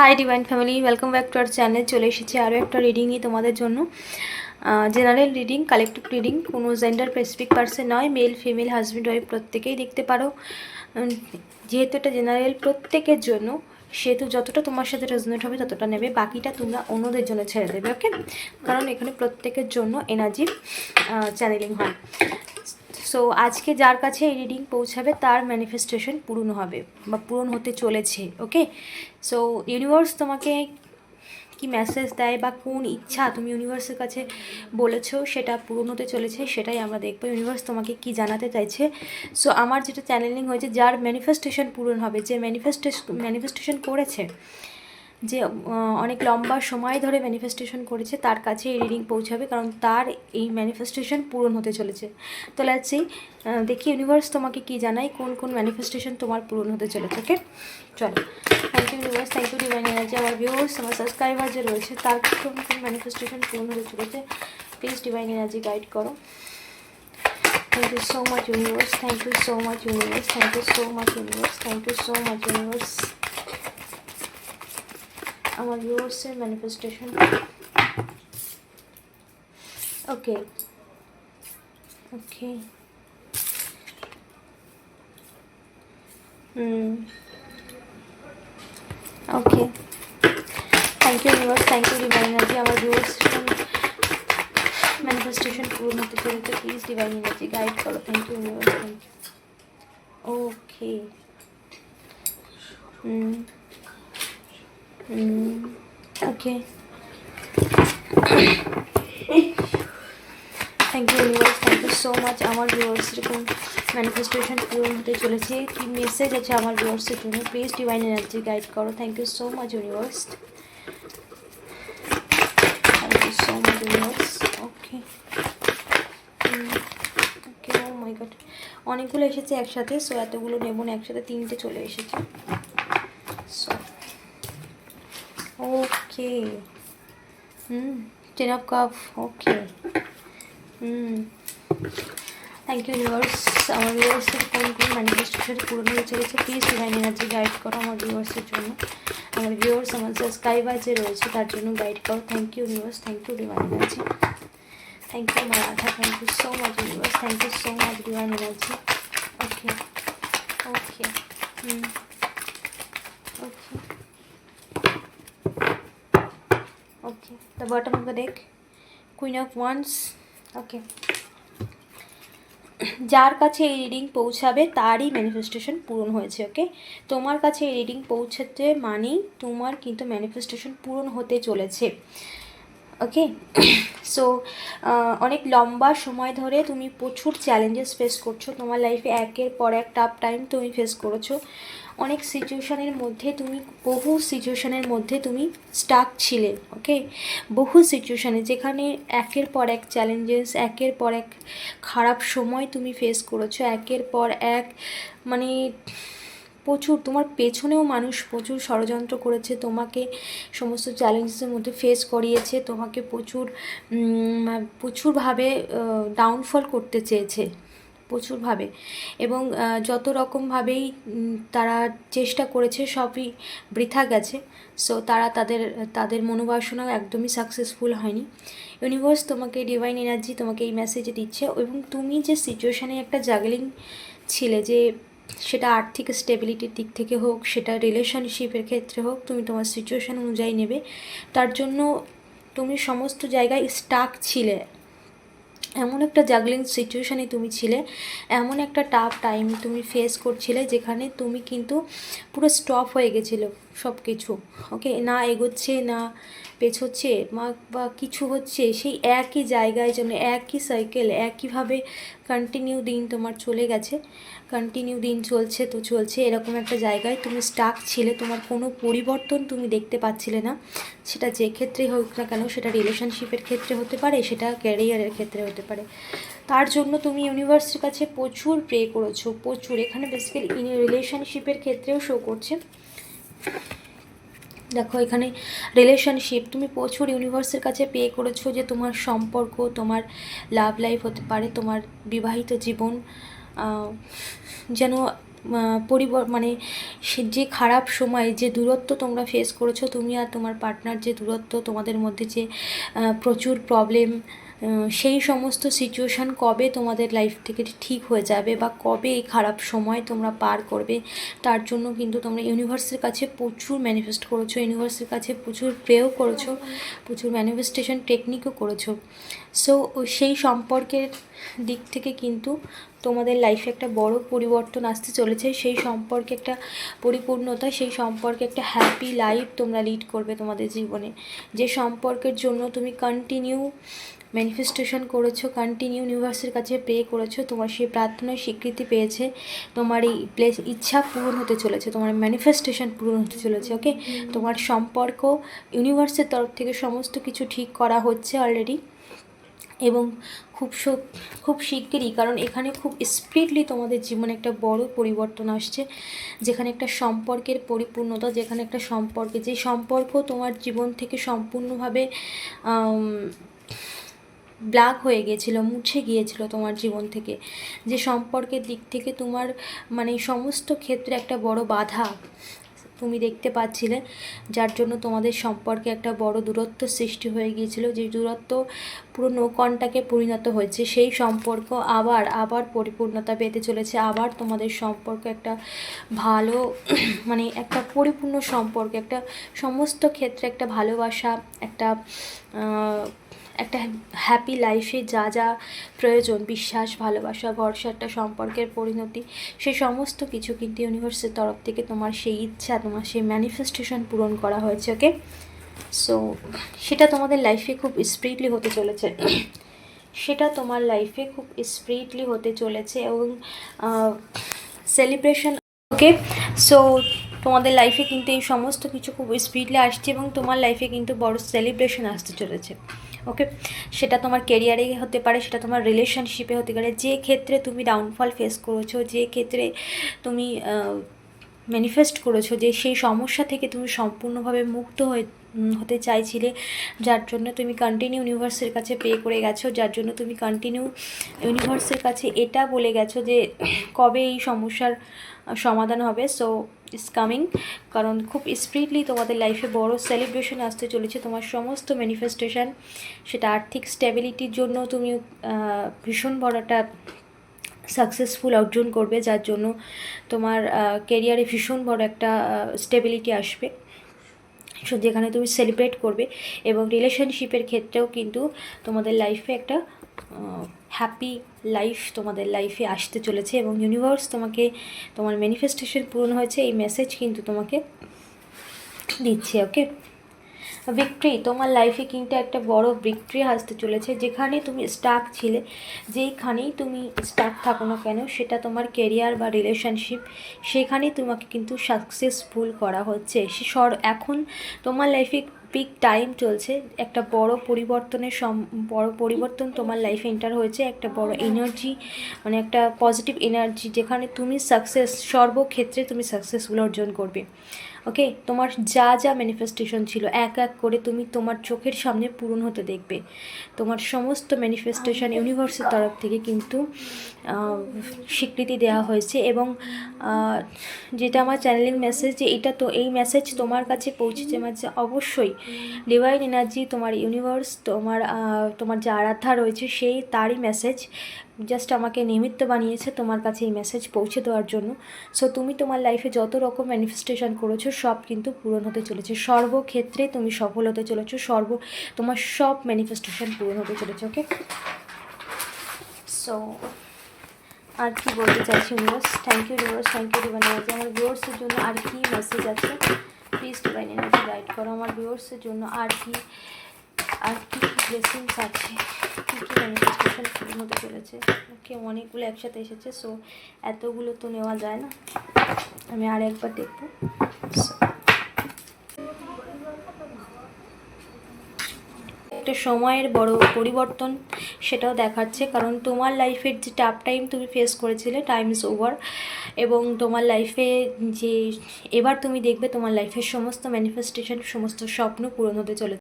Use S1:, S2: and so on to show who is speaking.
S1: Hi divine family welcome back to our channel চলে এসেছি আরও একটা রিডিংই তোমাদের জন্য। জেনারেল রিডিং কালেকটিভ রিডিং কোনো জেন্ডার স্পেসিফিক পার্সন নয় মেল ফিমেল হাজব্যান্ড ওয়াইফ প্রত্যেকেই দেখতে পারো। যেহেতু এটা জেনারেল প্রত্যেকের জন্য, সেহেতু যতটা তোমার সাথে রেজনেট হবে ততটা নেবে, বাকিটা তোমরা অন্যদের জন্য ছেড়ে দেবে ওকে কারণ এখানে প্রত্যেকের জন্য এনার্জি চ্যানেলিং হয়। সো আজকে যার কাছে এই রিডিং পৌঁছাবে, তার ম্যানিফেস্টেশন পূরণ হবে বা পূরণ হতে চলেছে ওকে সো ইউনিভার্স তোমাকে কি মেসেজ দেয় বা কোন ইচ্ছা তুমি ইউনিভার্সের কাছে বলেছ সেটা পূরণ হতে চলেছে, সেটাই আমরা দেখব। ইউনিভার্স তোমাকে কি জানাতে চাইছে? সো আমার যেটা চ্যানেলিং হয়েছে, যার ম্যানিফেস্টেশন পূরণ হবে, যে ম্যানিফেস্টেশন ম্যানিফেস্টেশন করেছে যে অনেক লম্বা সময় ধরে ম্যানিফেস্টেশন করেছে, তার কাছে এই রিডিং পৌঁছাবে, কারণ তার এই ম্যানিফেস্টেশন পূরণ হতে চলেছে। তো লেটসি দেখি ইউনিভার্স তোমাকে কি জানায়, কোন কোন ম্যানিফেস্টেশন তোমার পূরণ হতে চলেছে ওকে চলো thank you universe thank you divine energy আমার ভিউয়ার্স আমার সাবস্ক্রাইবার যে রয়েছে, তার কোন কোন ম্যানিফেস্টেশন পূরণ হতে চলেছে প্লিজ ডিভাইন এনার্জি গাইড করো। Thank you so much universe thank you so much universe thank you so much universe thank you so much universe আমার ভিউয়ার্সের manifestation okay okay hmm okay thank you universe thank you divine energy আমার viewers manifestation পূরণ হতে চলেছে please divine energy guide করো thank you universe thank you okay hmm hmm okay thank you universe thank you so much আমার viewers এরকম manifestation পূরণ হতে চলেছে। কি মেসেজ আছে আমার ভিউয়ার্সের জন্য? প্লিজ ডিভাইন এনার্জি গাইড করো। Thank you so much universe thank you so much universe okay okay oh my god অনেকগুলো এসেছে একসাথে সো এতগুলো নেব না, একসাথে তিনটে চলে এসেছে so okay hmm ten of cup okay hmm thank you viewers আমার ভিউয়ার্সের কোন কোন ম্যানিফেস্টেশন পূরণ হয়ে চলেছে প্লিজ ডিভাইন এনার্জি গাইড করো আমার ভিউয়ার্সের জন্য আমার ভিউয়ার্স আমার সাবস্ক্রাইবার যে রয়েছে তার জন্য গাইড করো thank you viewers thank you divine energy thank you Maratha thank you so much viewers thank you so much divine energy okay okay okay okay the bottom of the deck queen of wands okay যার কাছে এই reading পৌঁছাবে, তারই manifestation পূরণ হয়েছে ওকে তোমার কাছে এই রিডিং পৌঁছাতে মানেই তোমার কিন্তু ম্যানিফেস্টেশন পূরণ হতে চলেছে ওকে সো অনেক লম্বা সময় ধরে তুমি প্রচুর চ্যালেঞ্জেস ফেস করছ। তোমার লাইফে একের পর এক টাফ টাইম তুমি ফেস করেছ। অনেক সিচুয়েশনের মধ্যে তুমি, বহু সিচুয়েশনের মধ্যে তুমি স্টাক ছিলে ওকে বহু সিচুয়েশনে যেখানে একের পর এক চ্যালেঞ্জেস একের পর এক খারাপ সময় তুমি ফেস করেছ, একের পর এক মানে প্রচুর, তোমার পেছনেও মানুষ প্রচুর ষড়যন্ত্র করেছে, তোমাকে সমস্ত চ্যালেঞ্জেসের মধ্যে ফেস করিয়েছে, তোমাকে প্রচুর প্রচুরভাবে ডাউনফল করতে চেয়েছে। প্রচুরভাবে। এবং যত রকমভাবেই তারা চেষ্টা করেছে, সবই বৃথা গেছে। সো তারা তাদের তাদের মনোবাসনাও একদমই সাকসেসফুল হয়নি। ইউনিভার্স তোমাকে ডিভাইন এনার্জি তোমাকে এই মেসেজ দিচ্ছে। এবং তুমি যে সিচুয়েশানে একটা জাগলিং ছিলে, যে সেটা আর্থিক স্টেবিলিটির দিক থেকে হোক, সেটা রিলেশনশিপের ক্ষেত্রে হোক, তুমি তোমার সিচুয়েশান অনুযায়ী নেবে, তার জন্য তুমি সমস্ত জায়গায় স্টাক ছিলে। এমন একটা জাগলিং সিচুয়েশানে তুমি ছিলে, এমন একটা টাফ টাইম তুমি ফেস করছিলে যেখানে তুমি কিন্তু পুরো স্টপ হয়ে গেছিল। সব কিছু ওকে না এগোচ্ছে, না পেছোচ্ছে, বা কিছু হচ্ছে, সেই একই জায়গায় যেন, একই সাইকেল একইভাবে কন্টিনিউ দিন তোমার চলে গেছে কন্টিনিউ দিন চলছে তো চলছে, এরকম একটা জায়গায় তুমি স্টাক ছিলে, তোমার কোনো পরিবর্তন তুমি দেখতে পাচ্ছিলে না, সেটা যে ক্ষেত্রেই হোক না কেন, সেটা রিলেশনশিপের ক্ষেত্রে হতে পারে, সেটা ক্যারিয়ারের ক্ষেত্রে হতে পারে। তার জন্য তুমি ইউনিভার্সের কাছে প্রচুর প্রে করেছ, প্রচুর, এখানে বেসিক্যালি রিলেশনশিপের ক্ষেত্রেও শো করছে। দেখো, এখানে রিলেশনশিপ তুমি প্রচুর ইউনিভার্সের কাছে পে করেছ যে তোমার সম্পর্ক, তোমার লাভ লাইফ হতে পারে, তোমার বিবাহিত জীবন যেন পরিবর মানে সে যে খারাপ সময়, যে দূরত্ব তোমরা ফেস করেছ, তুমি আর তোমার পার্টনার যে দূরত্ব, তোমাদের মধ্যে যে প্রচুর প্রবলেম সেই সমস্ত সিচুয়েশান কবে তোমাদের লাইফ থেকে ঠিক হয়ে যাবে বা কবে এই খারাপ সময় তোমরা পার করবে, তার জন্য কিন্তু তোমরা ইউনিভার্সের কাছে প্রচুর ম্যানিফেস্ট করেছ ইউনিভার্সের কাছে প্রচুর প্রেও করেছ, প্রচুর ম্যানিফেস্টেশন টেকনিকও করেছ। সো সেই সম্পর্কের দিক থেকে কিন্তু তোমাদের লাইফে একটা বড় পরিবর্তন আসতে চলেছে, সেই সম্পর্কে একটা পরিপূর্ণতা, সেই সম্পর্কে একটা হ্যাপি লাইফ তোমরা লিড করবে তোমাদের জীবনে। যে সম্পর্কের জন্য তুমি কন্টিনিউ ম্যানিফেস্টেশন করেছ কন্টিনিউ ইউনিভার্সের কাছে প্রে করেছ তোমার সেই প্রার্থনায় স্বীকৃতি পেয়েছে তোমার এই প্লেস ইচ্ছা পূরণ হতে চলেছে তোমার ম্যানিফেস্টেশন পূরণ হতে চলেছে ওকে তোমার সম্পর্ক ইউনিভার্সের তরফ থেকে সমস্ত কিছু ঠিক করা হচ্ছে অলরেডি এবং খুব খুব শিগগিরই কারণ এখানে খুব স্পিডলি তোমাদের জীবনে একটা বড় পরিবর্তন আসছে যেখানে একটা সম্পর্কের পরিপূর্ণতা যেখানে একটা সম্পর্কে যে সম্পর্ক তোমার জীবন থেকে সম্পূর্ণভাবে ব্ল্যাক হয়ে গিয়েছিল মুছে গিয়েছিল তোমার জীবন থেকে। যে সম্পর্কের দিক থেকে তোমার মানে সমস্ত ক্ষেত্রে একটা বড় বাধা তুমি দেখতে পাচ্ছিলে, যার জন্য তোমাদের সম্পর্কে একটা বড় দূরত্ব সৃষ্টি হয়ে গিয়েছিল। যে দূরত্ব পুরো নৌকনটাকে পরিণত হয়েছে, সেই সম্পর্ক আবার আবার পরিপূর্ণতা পেতে চলেছে। আবার তোমাদের সম্পর্ক একটা ভালো মানে একটা পরিপূর্ণ সম্পর্ক, একটা সমস্ত ক্ষেত্রে একটা ভালোবাসা, একটা একটা হ্যাপি লাইফে যা যা প্রয়োজন, বিশ্বাস, ভালোবাসা ভরসা একটা সম্পর্কের পরিণতি, সে সমস্ত কিছু কিন্তু ইউনিভার্সের তরফ থেকে তোমার সেই ইচ্ছা, তোমার সেই ম্যানিফেস্টেশন পূরণ করা হয়েছে ওকে সো সেটা তোমাদের লাইফে খুব স্পিডলি হতে চলেছে। সেটা তোমার লাইফে খুব স্পিডলি হতে চলেছে এবং সেলিব্রেশন ওকে সো তোমাদের লাইফে কিন্তু এই সমস্ত কিছু খুব স্পিডলি আসছে এবং তোমার লাইফে কিন্তু বড় সেলিব্রেশন আসতে চলেছে ওকে সেটা তোমার কেরিয়ারে হতে পারে, সেটা তোমার রিলেশনশিপে হতে পারে, যে ক্ষেত্রে তুমি ডাউনফল ফেস করেছ, যে ক্ষেত্রে তুমি ম্যানিফেস্ট করেছ যে সেই সমস্যা থেকে তুমি সম্পূর্ণভাবে মুক্ত হয়ে হতে চাইছিলে, যার জন্য তুমি কন্টিনিউ ইউনিভার্সের কাছে পে করে গেছো, যার জন্য তুমি কন্টিনিউ ইউনিভার্সের কাছে এটা বলে গেছো যে কবে এই সমস্যার সমাধান হবে। সো ইস কামিং কারণ খুব স্পিডলি তোমাদের লাইফে বড় সেলিব্রেশন আসতে চলেছে, তোমার সমস্ত ম্যানিফেস্টেশন সেটা আর্থিক স্টেবিলিটির জন্য তুমি ভীষণ বড় একটা সাকসেসফুল অর্জন করবে, যার জন্য তোমার কেরিয়ারে ভীষণ বড় একটা স্টেবিলিটি আসবে। সো যেখানে তুমি সেলিব্রেট করবে এবং রিলেশনশিপের ক্ষেত্রেও কিন্তু তোমাদের লাইফে একটা হ্যাপি লাইফ তোমাদের লাইফে আসতে চলেছে এবং ইউনিভার্স তোমাকে, তোমার ম্যানিফেস্টেশন পূরণ হয়েছে, এই মেসেজ কিন্তু তোমাকে দিচ্ছে ওকে ভিক্টরি তোমার লাইফে কিন্তু একটা বড় ভিক্টরি আসতে চলেছে। যেখানে তুমি স্টাক ছিলে, যেইখানেই তুমি স্টাক থাকো না কেন, সেটা তোমার কেরিয়ার বা রিলেশনশিপ সেখানেই তোমাকে কিন্তু সাকসেসফুল করা হচ্ছে। সর, এখন তোমার লাইফে পিক টাইম চলছে, একটা বড় পরিবর্তনের সম, বড় পরিবর্তন তোমার লাইফে এন্টার হয়েছে, একটা বড় এনার্জি মানে একটা পজিটিভ এনার্জি যেখানে তুমি সাকসেস সর্বক্ষেত্রে তুমি সাকসেসফুল অর্জন করবে। ওকে? তোমার যা যা ম্যানিফেস্টেশন ছিল এক এক করে তুমি তোমার চোখের সামনে পূরণ হতে দেখবে। তোমার সমস্ত ম্যানিফেস্টেশন ইউনিভার্সের তরফ থেকে কিন্তু স্বীকৃতি দেওয়া হয়েছে এবং যেটা আমার চ্যানেলিং মেসেজ যে এটা তো এই মেসেজ তোমার কাছে পৌঁছেছে মানে অবশ্যই ডিভাইন এনার্জি তোমার ইউনিভার্স তোমার তোমার যে আরাধ্যা রয়েছে সেই তারই মেসেজ জাস্ট আমাকে নিমিত্ত বানিয়েছে তোমার কাছে এই মেসেজ পৌঁছে দেওয়ার জন্য। সো তুমি তোমার লাইফে যত রকম ম্যানিফেস্টেশন করেছ, সব কিন্তু পূরণ হতে চলেছে। সর্বক্ষেত্রে তুমি সফল হতে চলেছো, সর্ব, তোমার সব ম্যানিফেস্টেশন পূরণ হতে চলেছে ওকে সো আর কি বলতে চাইছি universe thank you universe thank you divine আমার ভিউয়ার্সের জন্য আর কি মেসেজ আছে? প্লিজ ডিভাইন এনার্জি গাইড করো। আমার ভিউয়ার্সের জন্য আর কি আর কি ব্লেসিংস আছে। কী কী ম্যানিফেস্টেশন হতে চলেছে। ওকে, অনেকগুলো একসাথে এসেছে সো এতগুলো তো নেওয়া যায় না। আমি আর একবার দেখব। একটা সময়ের বড় পরিবর্তন সেটাও দেখাচ্ছে, কারণ তোমার লাইফের যে টাফ টাইম তুমি ফেস করেছিলে টাইম ইজ ওভার এবং তোমার লাইফে যে, এবার তুমি দেখবে তোমার লাইফের সমস্ত ম্যানিফেস্টেশন সমস্ত স্বপ্ন পূরণ হতে চলেছে।